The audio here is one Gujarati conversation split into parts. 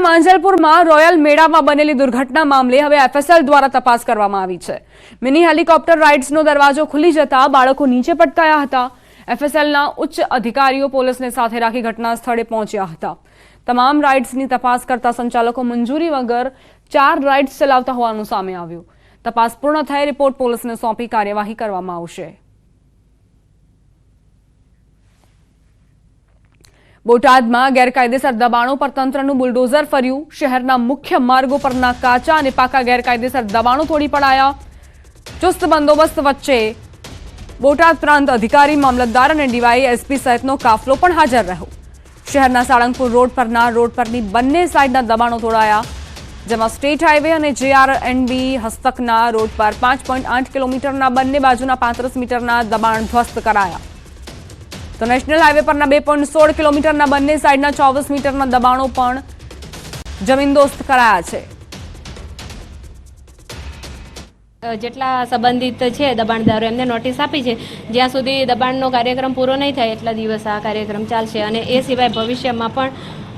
બનાસકાંઠાના માંજલપુરમાં રોયલ મેળામાં બનેલી દુર્ઘટના મામલે હવે એફએસએલ દ્વારા તપાસ કરવામાં આવી છે. મિની હેલિકોપ્ટર રાઇડ્સનો દરવાજો ખુલી જતા બાળકો નીચે પટકાયા હતા. એફએસએલના ઉચ્ચ અધિકારીઓ પોલીસને સાથે રાખી ઘટના સ્થળે પહોંચ્યા હતા. તમામ રાઇડ્સની તપાસ કરતા સંચાલકો મંજૂરી વગર ચાર રાઇડ્સ ચલાવતા હોવાનું સામે આવ્યું. તપાસ પૂર્ણ થઈ રિપોર્ટ પોલીસને સોંપી કાર્યવાહી કરવામાં આવશે. બોટાદમાં ગેરકાયદેસર દબાણો પર તંત્રનું બુલડોઝર ફર્યું. શહેરના મુખ્ય માર્ગો પરના કાચા અને પાકા ગેરકાયદેસર દબાણો તોડી પડાયા. ચુસ્ત બંદોબસ્ત વચ્ચે બોટાદ પ્રાંત અધિકારી, મામલતદાર અને ડીવાય એસપી સહિતનો કાફલો પણ હાજર રહ્યો. શહેરના સાળંગપુર રોડ પરના રોડ પરની બંને સાઈડના દબાણો તોડાયા. જેમાં સ્ટેટ હાઈવે અને જેઆરએનબી હસ્તકના રોડ પર પાંચ કિલોમીટરના બંને બાજુના પાંત્રીસ મીટરના દબાણ ધ્વસ્ત કરાયા. તો નેશનલ હાઈવે પરના બે પોઈન્ટ સોળ કિલોમીટરના બંને સાઈડના ચોવીસ મીટરના દબાણો પણ જમીનદોસ્ત કરાયા છે. જેટલા સંબંધિત છે દબાણદારો એમને નોટિસ આપી છે. જ્યાં સુધી દબાણનો કાર્યક્રમ પૂરો નહીં થાય એટલા દિવસ આ કાર્યક્રમ ચાલશે અને એ સિવાય ભવિષ્યમાં પણ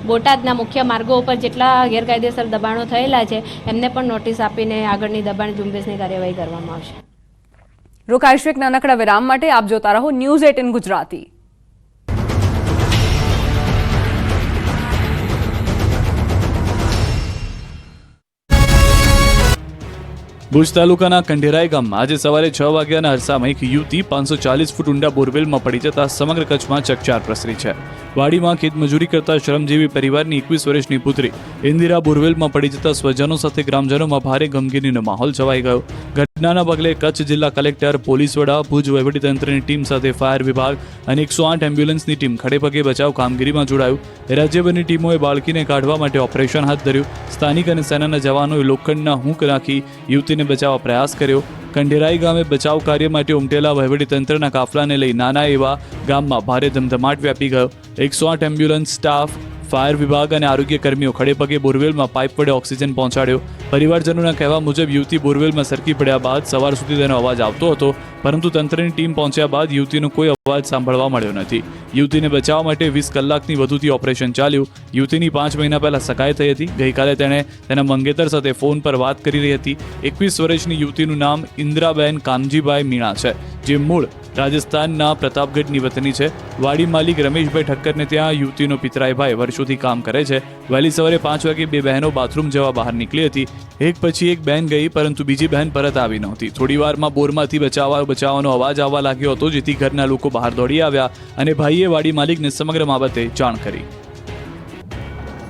બોટાદના મુખ્ય માર્ગો ઉપર જેટલા ગેરકાયદેસર દબાણો થયેલા છે એમને પણ નોટિસ આપીને આગળની દબાણ ઝુંબેશની કાર્યવાહી કરવામાં આવશે. રોકાઈશું એક નાનકડા વિરામ માટે. આપ જોતા રહો ન્યૂઝ એટીન ગુજરાતી. ભુજ તાલુકાના કંઢેરાઈ ગામમાં આજે સવારે છ વાગ્યાના અરસામાં એક યુવતી પાંચસો ચાલીસ ફૂટ ઊંડા બોરવેલમાં પડી જતા સમગ્ર કચ્છમાં ચકચાર પ્રસરી છે. વાડીમાં ખેતમજૂરી કરતા શ્રમજીવી પરિવારની એકવીસ વર્ષની પુત્રી ઇન્દિરા બોરવેલમાં પડી જતા સ્વજનો સાથે ગ્રામજનોમાં ભારે ગમગીનીનો માહોલ છવાઈ ગયો. ઘટનાના પગલે કચ્છ જિલ્લા કલેક્ટર, પોલીસ વડા, ભુજ વહીવટીતંત્રની ટીમ સાથે ફાયર વિભાગ અને એકસો આઠ એમ્બ્યુલન્સની ટીમ ખડેપગે બચાવ કામગીરીમાં જોડાયું. રાજ્યભરની ટીમોએ બાળકીને કાઢવા માટે ઓપરેશન હાથ ધર્યું. સ્થાનિક અને સેનાના જવાનોએ લોખંડના હૂંક રાખી યુવતીને બચાવવા પ્રયાસ કર્યો. કંઢેરાઈ ગામે બચાવ કાર્ય માટે ઉમટેલા વહીવટીતંત્રના કાફલાને લઈ નાના એવા ગામમાં ભારે ધમધમાટ વ્યાપી ગયો. એકસો આઠ એમ્બ્યુલન્સ, સ્ટાફ ફાયર વિભાગ અને આરોગ્ય કર્મીઓ ખડેપગે બોરવેલમાં પાઇપ વડે ઓક્સિજન પહોંચાડ્યો. પરિવારજનોના કહેવા મુજબ, યુવતી બોરવેલમાં સરકી પડ્યા બાદ સવાર સુધી તેનો અવાજ આવતો હતો, પરંતુ તંત્રની ટીમ પહોંચ્યા બાદ યુવતીનો કોઈ અવાજ સાંભળવા મળ્યો નથી. યુવતીને બચાવવા માટે વીસ કલાકની વધુથી ઓપરેશન ચાલ્યું. યુવતીની પાંચ મહિના પહેલા સગાઈ થઈ હતી. ગઈકાલે તેણે તેના મંગેતર સાથે ફોન પર વાત કરી રહી હતી. એકવીસ વર્ષની યુવતીનું નામ ઇન્દ્રાબેન કાનજીભાઈ મીણા છે, જે મૂળ રાજસ્થાનના પ્રતાપગઢની વતની છે. વાડી માલિક રમેશભાઈ ઠક્કરને ત્યાં યુવતીનો પિતરાય ભાઈ વર્ષોથી કામ કરે છે. વહેલી સવારે પાંચ વાગે બે બહેનો બાથરૂમ જવા બહાર નીકળી હતી. એક પછી એક બહેન ગઈ, પરંતુ બીજી બહેન પરત આવી નહોતી. થોડી વારમાં બોરમાંથી બચાવવા બચાવવાનો અવાજ આવવા લાગ્યો હતો, જેથી ઘરના લોકો બહાર દોડી આવ્યા અને ભાઈએ વાડી માલિકને સમગ્ર બાબતે જાણ કરી.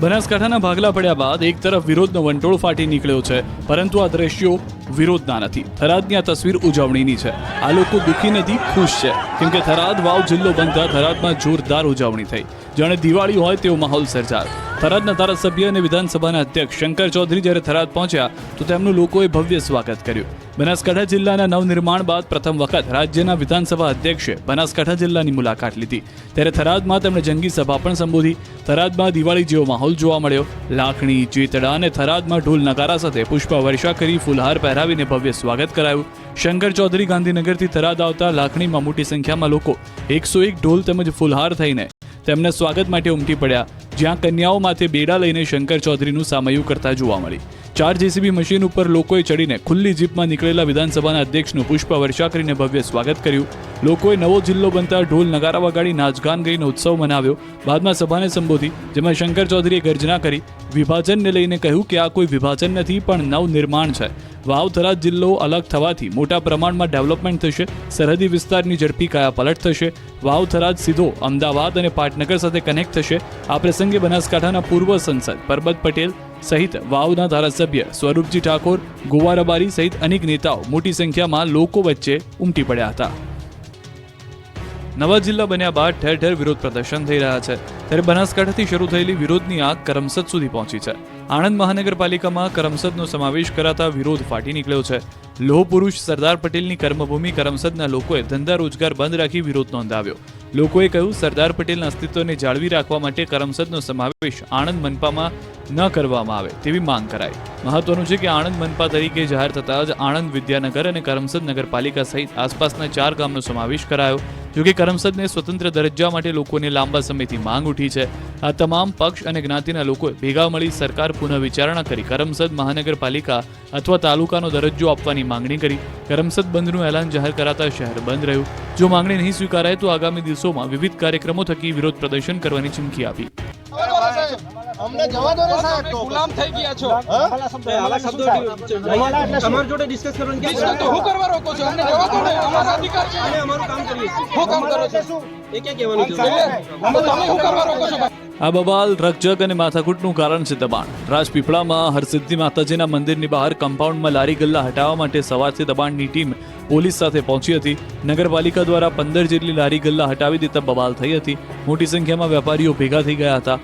બનાસકાંઠાના ભાગલા પડ્યા બાદ એક તરફ વિરોધનો વંટોળ ફાટી નીકળ્યો છે, પરંતુ આ દ્રશ્યો વિરોધના નથી. થરાદની આ તસવીર ઉજવણીની છે. આ લોકો દુઃખી નથી ખુશ છે. કેમ કે થરાદ વાવ જિલ્લો બનતા થરાદમાં જોરદાર ઉજવણી થઈ. જાણે દિવાળી હોય તેવો માહોલ સર્જાયો. થરાદના ધારાસભ્ય અને વિધાનસભાના અધ્યક્ષ શંકર ચૌધરી જ્યારે થરાદ પહોંચ્યા, તો તેમનું લોકોએ ભવ્ય સ્વાગત કર્યું. બનાસકાંઠા જિલ્લાના નવનિર્માણ બાદ પ્રથમ વખત રાજ્યના વિધાનસભા અધ્યક્ષે બનાસકાંઠા જિલ્લાની મુલાકાત લીધી. ત્યારે થરાદમાં તેમણે જંગી સભા પણ સંબોધી. થરાદમાં દિવાળી જેવો માહોલ જોવા મળ્યો. લાખણી, ચેતડા અને થરાદમાં ઢોલ નગારા સાથે પુષ્પ વર્ષા કરી ફૂલહાર પહેરાવીને ભવ્ય સ્વાગત કરાયું. શંકર ચૌધરી ગાંધીનગરથી થરાદ આવતા લાખણીમાં મોટી સંખ્યામાં લોકો એકસો એક ઢોલ તેમજ ફૂલહાર થઈને તેમના સ્વાગત માટે ઉમટી પડ્યા, જ્યાં કન્યાઓ માથે બેડા લઈને શંકર ચૌધરીનું સામયું કરતા જોવા મળી. ચાર જેસીબી મશીન ઉપર લોકોએ ચડીને ખુલ્લી જીપમાં નીકળેલા વિધાનસભાના અધ્યક્ષનું પુષ્પ વર્ષા કરીને ભવ્ય સ્વાગત કર્યું. લોકોએ નવો જિલ્લો બનતા ઢોલ નગારા વગાડી નાચગાન કરીને ઉત્સવ મનાવ્યો. બાદમાં સભાને સંબોધી, જેમાં શંકર ચૌધરીએ ગર્જના કરી, વિભાજનને લઈને કહ્યું કે આ કોઈ વિભાજન નથી, પણ નવનિર્માણ છે. વાવ થરાદ જિલ્લો અલગ થવાથી મોટા પ્રમાણમાં ડેવલપમેન્ટ થશે, સરહદી વિસ્તારની ઝડપી કાયા પલટ થશે, વાવ થરાદ સીધો અમદાવાદ અને પાટનગર સાથે કનેક્ટ થશે. આ પ્રસંગે બનાસકાંઠાના પૂર્વ સંસદ પરબત પટેલ સહિત વાવના ધારાસભ્ય સ્વરૂપજી ઠાકોર, ગોવારબારી સહિત અનેક નેતાઓ મોટી સંખ્યામાં લોકો વચ્ચે ઉમટી પડ્યા હતા. નવા જિલ્લા બન્યા બાદ ઠેર ઠેર વિરોધ પ્રદર્શન થઈ રહ્યા છે. ત્યારે બનાસકાંઠાથી શરૂ થયેલી વિરોધની આગ કરમસદ સુધી પહોંચી છે. આણંદ મહાનગરપાલિકામાં કરમસદનો સમાવેશ કરાતા વિરોધ ફાટી નીકળ્યો છે. લોહ પુરુષ સરદાર પટેલની કર્મભૂમિ કરમસદના લોકોએ ધંધા રોજગાર બંધ રાખી વિરોધ નોંધાવ્યો. લોકોએ કહ્યું, સરદાર પટેલના અસ્તિત્વને જાળવી રાખવા માટે કરમસદનો સમાવેશ આણંદ મનપામાં ન કરવામાં આવે તેવી માંગ કરાઈ. મહત્વનું છે કે આણંદ મનપા તરીકે જાહેર થતાં જ આણંદ વિદ્યાનગર અને કરમસદ નગરપાલિકા સહિત આસપાસના ચાર ગામનો સમાવેશ કરાયો. જોકે કરમસદને સ્વતંત્ર દરજ્જા માટે લોકોને લાંબા સમયથી માંગ ઉઠી છે. આ તમામ પક્ષ અને જ્ઞાતિના લોકોએ ભેગા મળી સરકાર પુનઃ વિચારણા કરી કરમસદ મહાનગરપાલિકા અથવા તાલુકાનો દરજ્જો આપવાની માંગણી કરી. કરમસદ બંધનું એલાન જાહેર કરાતા શહેર બંધ રહ્યું. જો માંગણી નહીં સ્વીકારાય તો આગામી દિવસોમાં વિવિધ કાર્યક્રમો થકી વિરોધ પ્રદર્શન કરવાની ચીમકી આપી. અમને જવા દો ને સાહેબ. તો ગુલામ થઈ ગયા છો. આવા શબ્દો તમારી જોડે ડિસ્કસ કરવાનું કે તો હું કરવા રોકો છો? અમને જવા દો ને. અમારો અધિકાર છે. અમે અમારું કામ કરીએ છીએ. હું કામ કરો છો. એ કે કહેવાનું છે? તમે હું કરવા રોકો છો. આ બબાલ રકજક અને માથાકૂટનું કારણ છે દબાણ. રાજપીપળામાં હરસિદ્ધિ માતાજીના મંદિરની બહાર કમ્પાઉન્ડમાં લારી ગલ્લા હટાવવા માટે સવારથી દબાણની ટીમ પોલીસ સાથે પહોંચી હતી. નગરપાલિકા દ્વારા પંદર જેટલી લારી ગલ્લા હટાવી દેતા બબાલ થઈ હતી. મોટી સંખ્યામાં વેપારીઓ ભેગા થઈ ગયા હતા.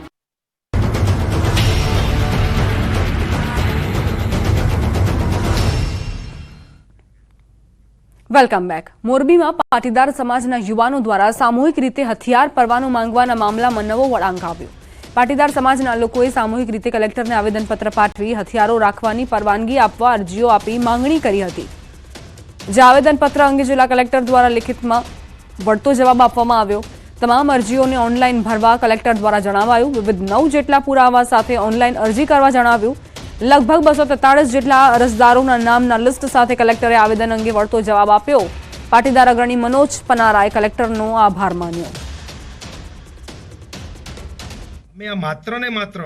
વેલકમ બેક મોરબીમાં પાટીદાર સમાજના યુવાનો દ્વારા સામૂહિક રીતે હથિયાર પરવાનો માંગવાના મામલામાં નવો વળાંક આવ્યો. પાટીદાર સમાજના લોકોએ સામૂહિક રીતે કલેક્ટરને આવેદનપત્ર પાઠવી હથિયારો રાખવાની પરવાનગી આપવા અરજીઓ આપી માંગણી કરી હતી. જે આવેદનપત્ર અંગે જિલ્લા કલેક્ટર દ્વારા લિખિતમાં વળતો જવાબ આપવામાં આવ્યો. તમામ અરજીઓને ઓનલાઈન ભરવા કલેક્ટર દ્વારા જણાવાયું. વિવિધ નવ જેટલા પુરાવા સાથે ઓનલાઈન અરજી કરવા જણાવ્યું. લગભગ બસો તેતાળીસ જેટલા અરજદારોના નામના લિસ્ટ સાથે કલેક્ટરે આવેદન અંગે વળતો જવાબ આપ્યો. પાટીદાર અગ્રણી મનોજ પનારાએ કલેક્ટરનો આભાર માન્યો. અમે આ માત્ર ને માત્ર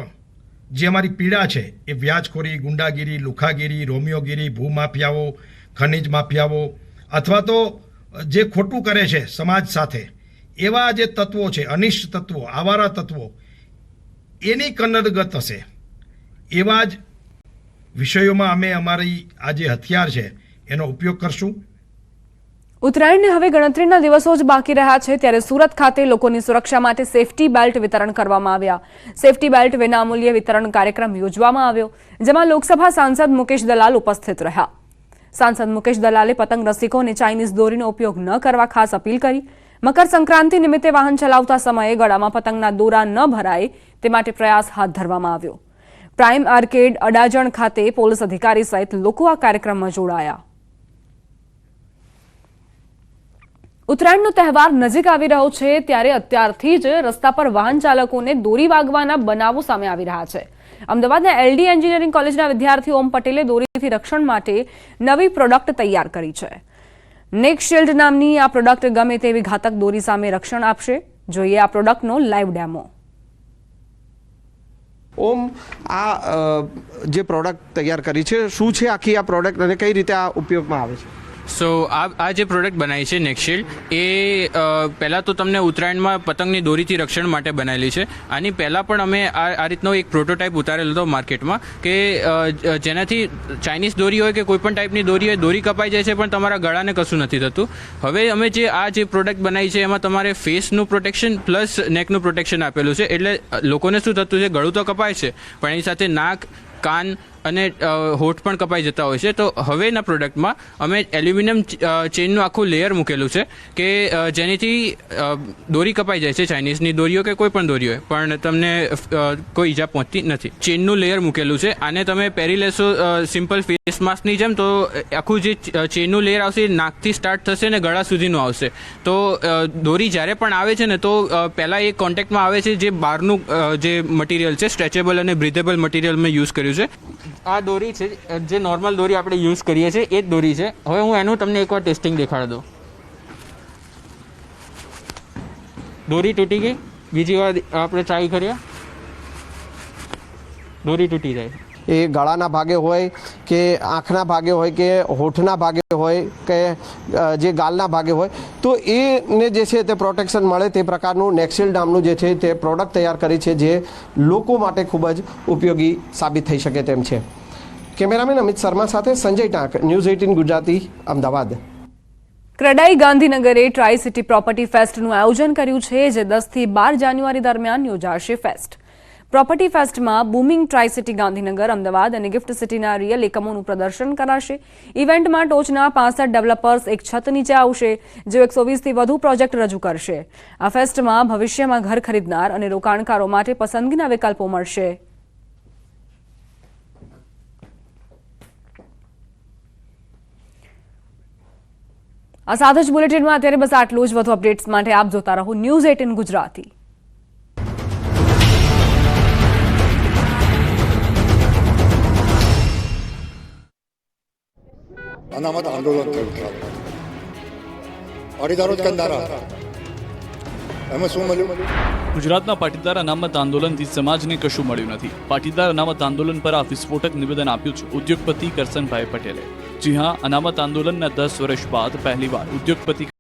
જે અમારી પીડા છે, એ વ્યાજખોરી, ગુંડાગીરી, લુખાગીરી, રોમિયોગીરી, ભૂમાફિયાઓ, ખનિજ માફિયાઓ અથવા તો જે ખોટું કરે છે સમાજ સાથે, એવા જે તત્વો છે, અનિષ્ટ તત્વો, આવારા તત્વો, એની કન્નડગત હશે. એવા જ વિષયોમાં અમે અમારી આ જે હથિયાર છે, એનો ઉપયોગ કરશું. ઉત્તરાયણને હવે ગણતરીના દિવસો જ બાકી રહ્યા છે, ત્યારે સુરત ખાતે લોકોની સુરક્ષા માટે સેફટી બેલ્ટ વિતરણ કરવામાં આવ્યા. સેફટી બેલ્ટ વિનામૂલ્યે વિતરણ કાર્યક્રમ યોજવામાં આવ્યો, જેમાં લોકસભા સાંસદ મુકેશ દલાલ ઉપસ્થિત રહ્યા. સાંસદ મુકેશ દલાલે પતંગ રસિકોને ચાઇનીઝ દોરીનો ઉપયોગ ન કરવા ખાસ અપીલ કરી. મકર સંક્રાંતિ નિમિત્તે વાહન ચલાવતા સમયે ગળામાં પતંગના દોરા ન ભરાય, તે માટે પ્રયાસ હાથ ધરવામાં આવ્યો. પ્રાઇમ આર્કેડ અડાજણ ખાતે પોલીસ અધિકારી સહિત લોકો આ કાર્યક્રમમાં જોડાયા. ઉત્તરાયણનો તહેવાર નજીક આવી રહ્યો છે ત્યારે અત્યારથી જ રસ્તા પર વાહન ચાલકોને દોરી વાગવાના બનાવો સામે આવી રહ્યા છે. અમદાવાદના એલડી એન્જિનિયરિંગ કોલેજના વિદ્યાર્થી ઓમ પટેલે દોરીથી રક્ષણ માટે નવી પ્રોડક્ટ તૈયાર કરી છે. નેકશિલ્ડ નામની આ પ્રોડક્ટ ગમે તેવી ઘાતક દોરી સામે રક્ષણ આપશે. જોઈએ આ પ્રોડક્ટનો લાઈવ ડેમો. ઓમ, આ જે પ્રોડક્ટ તૈયાર કરી છે, શું છે આખી આ પ્રોડક્ટ અને કઈ રીતે આ ઉપયોગમાં આવે છે? સો આ જે પ્રોડક્ટ બનાવી છે નેકશિલ્ડ એ પહેલાં તો તમને ઉત્તરાયણમાં પતંગની દોરીથી રક્ષણ માટે બનાવેલી છે. આની પહેલાં પણ અમે આ આ રીતનો એક પ્રોટોટાઇપ ઉતારેલો હતો માર્કેટમાં કે જેનાથી ચાઇનીઝ દોરી હોય કે કોઈ પણ ટાઈપની દોરી હોય, દોરી કપાઈ જાય છે, પણ તમારા ગળાને કશું નથી થતું. હવે અમે જે આ જે પ્રોડક્ટ બનાવી છે, એમાં તમારે ફેસનું પ્રોટેક્શન પ્લસ નેકનું પ્રોટેક્શન આપેલું છે. એટલે લોકોને શું થતું છે, ગળું તો કપાય છે, પણ એની સાથે નાક, કાન અને હોઠ પણ કપાઈ જતા હોય છે. તો હવેના પ્રોડક્ટમાં અમે એલ્યુમિનિયમ ચેનનું આખું લેયર મૂકેલું છે કે જેનીથી દોરી કપાઈ જાય છે ચાઇનીઝની દોરીઓ કે કોઈ પણ દોરીઓ પણ તમને કોઈ ઈજા પહોંચતી નથી. ચેનનું લેયર મૂકેલું છે. આને તમે પહેરી લેશો સિમ્પલ ફેસ માસ્કની જેમ તો આખું જે ચેનનું લેયર આવશે નાકથી સ્ટાર્ટ થશે ને ગળા સુધીનું આવશે. તો દોરી જ્યારે પણ આવે છે ને તો પહેલાં એ કોન્ટેક્ટમાં આવે છે જે બહારનું જે મટીરિયલ છે સ્ટ્રેચેબલ અને બ્રિધેબલ મટીરિયલ મેં યુઝ કર્યું છે. આ દોરી છે, જે નોર્મલ દોરી આપણે યુઝ કરીએ છીએ, એ જ દોરી છે. હવે હું એનું તમને એકવાર ટેસ્ટિંગ દેખાડી દઉં. દોરી તૂટી ગઈ. બીજી વાર આપણે ટ્રાય કરીએ. દોરી તૂટી જાય. એ ગળાના ભાગે હોય કે આંખના ભાગે હોય કે હોઠના ભાગે હોય કે જે ગાલના ભાગે હોય, તો એને જે છે તે પ્રોટેક્શન મળે તે પ્રકારનું નેક્સિલ નામનું જે છે તે પ્રોડક્ટ તૈયાર કરી છે જે લોકો માટે ખૂબ જ ઉપયોગી સાબિત થઈ શકે તેમ છે. કેમેરામેન અમિત શર્મા સાથે સંજય ટાંક, ન્યૂઝ એઇટીન ગુજરાતી, અમદાવાદ. ક્રેડાઈ ગાંધીનગરે ટ્રાઈ સિટી પ્રોપર્ટી ફેસ્ટનું આયોજન કર્યું છે, જે દસથી બાર જાન્યુઆરી દરમિયાન યોજાશે fest property ફેસ્ટમાં booming tri city Gandhinagar, Ahmedabad અને ગિફ્ટ સિટીના રિયલ એકમોનું પ્રદર્શન કરાશે. ઇવેન્ટમાં ટોચના પાસઠ ડેવલપર્સ એક છત નીચે આવશે જેઓ એકસો વીસથી વધુ પ્રોજેક્ટ રજૂ કરશે. આ ફેસ્ટમાં ભવિષ્યમાં ઘર ખરીદનાર અને રોકાણકારો માટે પસંદગીના વિકલ્પો મળશે. આ સાથે જ બુલેટિનમાં અત્યારે બસ આટલું જ. વધુ અપડેટ્સ માટે આપ જોતા રહો ન્યૂઝ એટીન ગુજરાતી. અનામત આંદોલન થયું હતું અઢી જ એમાં શું મળ્યું ગુજરાતના પાટીદાર અનામત આંદોલનથી સમાજને કશું મળ્યું નથી. પાટીદાર અનામત આંદોલન પર આ વિસ્ફોટક નિવેદન આપ્યું છે ઉદ્યોગપતિ કરસનભાઈ પટેલે. જી હા, અનામત આંદોલનના દસ વર્ષ બાદ પહેલીવાર ઉદ્યોગપતિ